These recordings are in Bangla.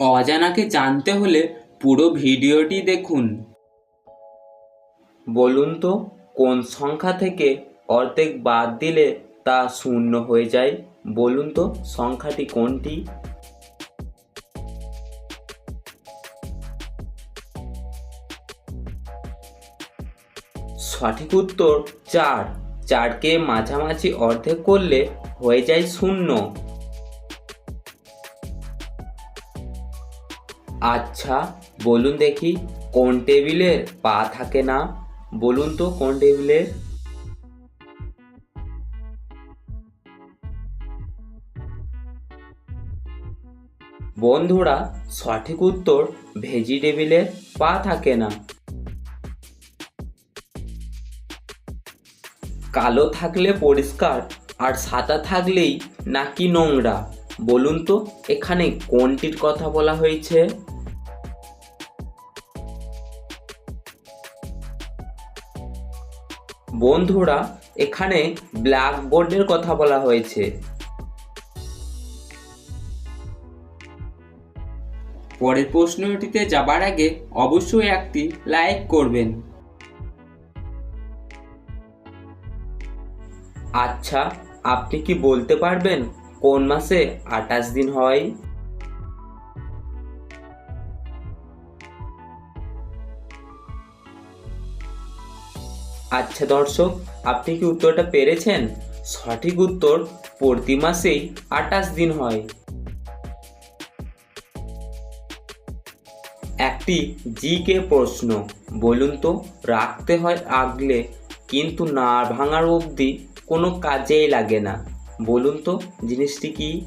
অজানাকে জানতে হলে পুরো ভিডিওটি দেখুন। বলুন তো, কোন সংখ্যা থেকে অর্ধেক বাদ দিলে তা শূন্য হয়ে যায়? বলুন তো, সংখ্যাটি কোনটি? সঠিক উত্তর চার। চারকে মাঝামাঝি অর্ধেক করলে হয়ে যায় শূন্য। আচ্ছা বলুন দেখি, কোন টেবিলের পা থাকে না? বলুন তো কোন টেবিলের? বন্ধুরা, সঠিক উত্তর, ভেজিটেবিলের পা থাকে না। কালো থাকলে পরিষ্কার, আর সাদা থাকলেই নাকি নোংরা। বলুন তো, এখানে কোনটির কথা বলা হয়েছে? বন্ধুরা, এখানে ব্ল্যাকবোর্ডের কথা বলা হয়েছে। পরের প্রশ্নটিতে যাবার আগে অবশ্যই একটি লাইক করবেন। আচ্ছা আপনি কি বলতে পারবেন কোন মাসে আঠাশ দিন হয়? আচ্ছা দর্শক, আপনি কি উত্তরটা পেরেছেন? সঠিক উত্তর প্রতি মাসেই আঠাশ দিন হয়। একটি জিকে প্রশ্ন, বলুন তো, রাখতে হয় আগলে, কিন্তু না ভাঙার অবধি কোনো কাজেই লাগে না। বলুন তো, জিনিসটি কি?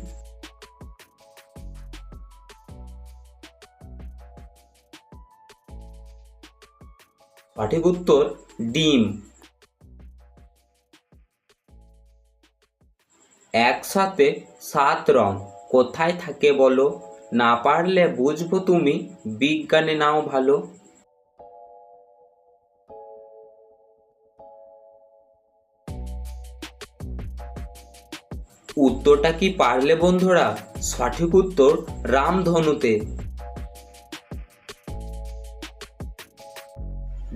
সঠিক উত্তর ডিম। একসাথে সাত রং, কোথায় থাকে বলো? না পারলে বুঝব তুমি, বিজ্ঞানে নাও ভালো। উত্তরটা কি পারলে বন্ধুরা? সঠিক উত্তর রামধনুতে।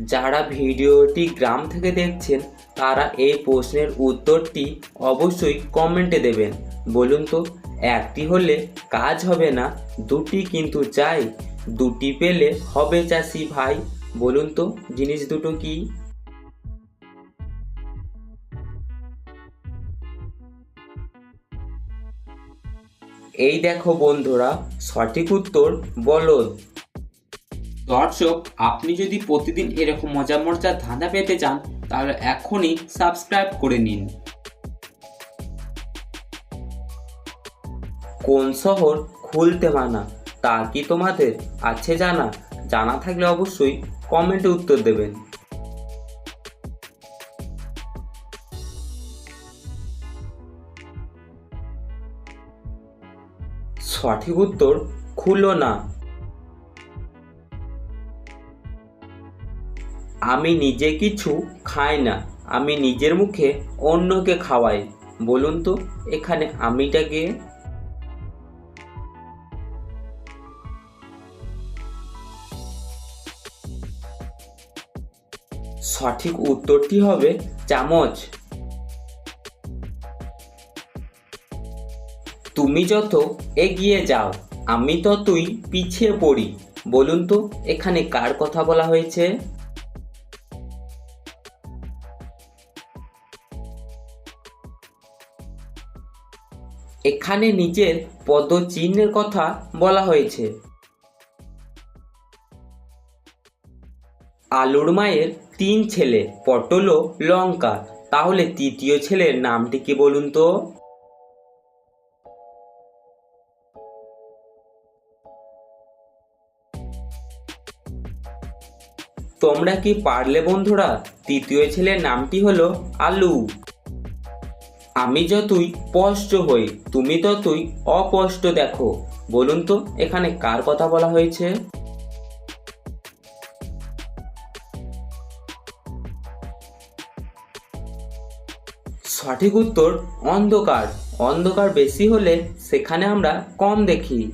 যারা ভিডিওটি গ্রাম থেকে দেখছেন, তারা এই প্রশ্নের উত্তরটি অবশ্যই কমেন্টে দেবেন। বলুন তো, একটি হলে কাজ হবে না, দুটি কিন্তু চাই। দুটি পেলে হবে চাষি ভাই। বলুন তো, জিনিস দুটো কি? এই দেখো বন্ধুরা, সঠিক উত্তর বলদ। দর্শক, আপনি যদি প্রতিদিন এরকম মজা মজার ধাঁধা পেতে চান, তাহলে এখনই সাবস্ক্রাইব করে নিন। কোন শহর খুলতে মানা তা কি তোমাদের আছে জানা? জানা থাকলে অবশ্যই কমেন্টে উত্তর দেবেন। সঠিক উত্তর খুলো না। আমি নিজে কিছু খাই না, আমি নিজের মুখে অন্যকে খাওয়াই। বলুন তো, এখানে আমিটা কে? সঠিক উত্তরটি হবে চামচ। তুমি যত এগিয়ে যাও, আমি ততই পিছিয়ে পড়ি। বলুন তো, এখানে কার কথা বলা হয়েছে? এখানে নিজের পদচিহ্নের কথা বলা হয়েছে। আলুর মায়ের তিন ছেলে, পটল ও লঙ্কা। তাহলে তৃতীয় ছেলের নামটি কি বলুন তো? তোমরা কি পারলে বন্ধুরা, তৃতীয় ছেলের নামটি হলো আলু। আমি যতই স্পষ্ট হই, তুমি ততই অস্পষ্ট দেখো। বলুন তো, এখানে কার কথা বলা হয়েছে? সঠিক উত্তর অন্ধকার। অন্ধকার বেশি হলে সেখানে আমরা কম দেখি।